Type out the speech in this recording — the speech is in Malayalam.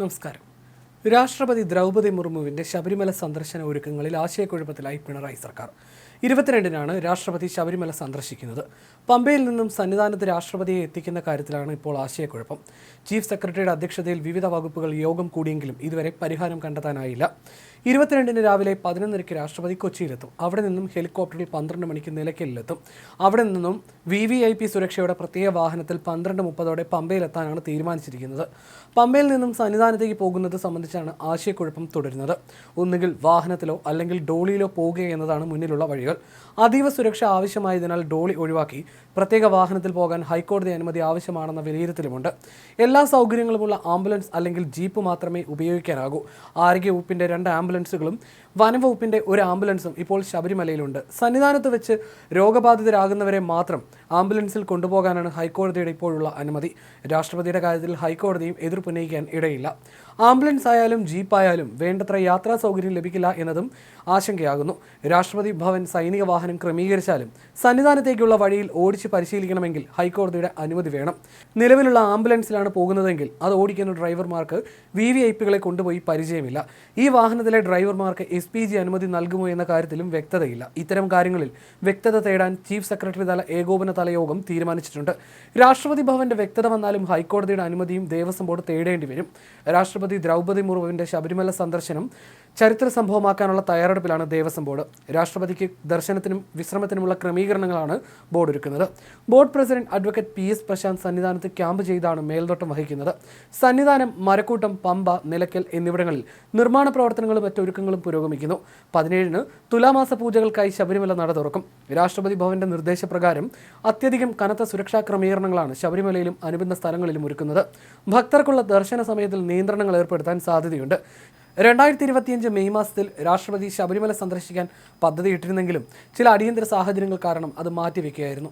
നമസ്കാരം. രാഷ്ട്രപതി ദ്രൗപദി മുർമുവിന്റെ ശബരിമല സന്ദർശന ഒരുക്കങ്ങളിൽ ആശയക്കുഴപ്പത്തിലായി പിണറായി സർക്കാർ. ഇരുപത്തിരണ്ടിനാണ് രാഷ്ട്രപതി ശബരിമല സന്ദർശിക്കുന്നത്. പമ്പയിൽ നിന്നും സന്നിധാനത്ത് രാഷ്ട്രപതിയെ എത്തിക്കുന്ന കാര്യത്തിലാണ് ഇപ്പോൾ ആശയക്കുഴപ്പം. ചീഫ് സെക്രട്ടറിയുടെ അധ്യക്ഷതയിൽ വിവിധ വകുപ്പുകൾ യോഗം കൂടിയെങ്കിലും ഇതുവരെ പരിഹാരം കണ്ടെത്താനായില്ല. ഇരുപത്തിരണ്ടിന് രാവിലെ പതിനൊന്നരയ്ക്ക് രാഷ്ട്രപതി കൊച്ചിയിലെത്തും. അവിടെ നിന്നും ഹെലികോപ്റ്ററിൽ പന്ത്രണ്ട് മണിക്ക് നിലയ്ക്കലിലെത്തും. അവിടെ നിന്നും വി വി ഐ പി സുരക്ഷയുടെ പ്രത്യേക വാഹനത്തിൽ പന്ത്രണ്ട് മുപ്പതോടെ പമ്പയിലെത്താനാണ് തീരുമാനിച്ചിരിക്കുന്നത്. പമ്പയിൽ നിന്നും സന്നിധാനത്തേക്ക് പോകുന്നത് സംബന്ധിച്ചാണ് ആശയക്കുഴപ്പം തുടരുന്നത്. ഒന്നുകിൽ വാഹനത്തിലോ അല്ലെങ്കിൽ ഡോളിയിലോ പോകുക എന്നതാണ് മുന്നിലുള്ള വഴികൾ. അതീവ സുരക്ഷ ആവശ്യമായതിനാൽ ഡോളി ഒഴിവാക്കി പ്രത്യേക വാഹനത്തിൽ പോകാൻ ഹൈക്കോടതി അനുമതി ആവശ്യമാണെന്ന വിലയിരുത്തലുമുണ്ട്. എല്ലാ സൗകര്യങ്ങളുമുള്ള ആംബുലൻസ് അല്ലെങ്കിൽ ജീപ്പ് മാത്രമേ ഉപയോഗിക്കാനാകൂ. ആരോഗ്യ വകുപ്പിന്റെ രണ്ട് ആംബുലൻസുകളും വനംവകുപ്പിന്റെ ഒരു ആംബുലൻസും ഇപ്പോൾ ശബരിമലയിലുണ്ട്. സന്നിധാനത്ത് വെച്ച് രോഗബാധിതരാകുന്നവരെ മാത്രം ആംബുലൻസിൽ കൊണ്ടുപോകാനാണ് ഹൈക്കോടതിയുടെ ഇപ്പോഴുള്ള അനുമതി. രാഷ്ട്രപതിയുടെ കാര്യത്തിൽ ഹൈക്കോടതിയും എതിർപ്പുന്നയിക്കാൻ ഇടയില്ല. ആംബുലൻസ് ആയാലും ജീപ്പായാലും വേണ്ടത്ര യാത്രാ സൗകര്യം ലഭിക്കില്ല എന്നതും ആശങ്കയാകുന്നു. രാഷ്ട്രപതി ഭവൻ സൈനിക വാഹനം ക്രമീകരിച്ചാലും സന്നിധാനത്തേക്കുള്ള വഴിയിൽ ഓടിച്ച് പരിശീലിക്കണമെങ്കിൽ ഹൈക്കോടതിയുടെ അനുമതി വേണം. നിലവിലുള്ള ആംബുലൻസിലാണ് പോകുന്നതെങ്കിൽ അത് ഓടിക്കുന്ന ഡ്രൈവർമാർക്ക് വി വി ഐ പികളെ കൊണ്ടുപോയി പരിചയമില്ല. ഈ വാഹനത്തിലെ ഡ്രൈവർമാർക്ക് എസ് പി ജി അനുമതി നൽകുമോ എന്ന കാര്യത്തിലും വ്യക്തതയില്ല. ഇത്തരം കാര്യങ്ങളിൽ വ്യക്തത തേടാൻ ചീഫ് സെക്രട്ടറി തല ഏകോപന തല യോഗം തീരുമാനിച്ചിട്ടുണ്ട്. രാഷ്ട്രപതി ഭവന്റെ വ്യക്തത വന്നാലും ഹൈക്കോടതിയുടെ അനുമതിയും ദേവസ്വം ബോർഡ് തേടേണ്ടി വരും. രാഷ്ട്രപതി ദ്രൗപദി മുർമുവിന്റെ ശബരിമല സന്ദർശനം ചരിത്ര സംഭവമാക്കാനുള്ള തയ്യാറെടുപ്പിലാണ് ദേവസ്വം ബോർഡ്. രാഷ്ട്രപതിക്ക് ദർശനത്തിനും വിശ്രമത്തിനുമുള്ള ക്രമീകരണങ്ങളാണ് ബോർഡ് ഒരുക്കുന്നത്. Board president advocate P S Prashanth സന്നിധാനത്ത് ക്യാമ്പ് ചെയ്താണ് മേൽനോട്ടം വഹിക്കുന്നത്. സന്നിധാനം മരക്കൂട്ടം പമ്പ നിലയ്ക്കൽ എന്നിവിടങ്ങളിൽ നിർമ്മാണ പ്രവർത്തനങ്ങളും മറ്റൊരുക്കങ്ങളും പുരോഗമിക്കുന്നു. പതിനേഴിന് തുലാമാസ പൂജകൾക്കായി ശബരിമല നട തുറക്കും. രാഷ്ട്രപതി ഭവന്റെ നിർദ്ദേശപ്രകാരം അത്യധികം കനത്ത സുരക്ഷാ ക്രമീകരണങ്ങളാണ് ശബരിമലയിലും അനുബന്ധ സ്ഥലങ്ങളിലും ഒരുക്കുന്നത്. ഭക്തർക്കുള്ള ദർശന സമയത്തിൽ നിയന്ത്രണങ്ങൾ ഏർപ്പെടുത്താൻ സാധ്യതയുണ്ട്. രണ്ടായിരത്തി ഇരുപത്തിയഞ്ച് മെയ് മാസത്തിൽ രാഷ്ട്രപതി ശബരിമല സന്ദർശിക്കാൻ പദ്ധതിയിട്ടിരുന്നെങ്കിലും ചില അടിയന്തര സാഹചര്യങ്ങൾ കാരണം അത് മാറ്റിവെക്കുകയായിരുന്നു.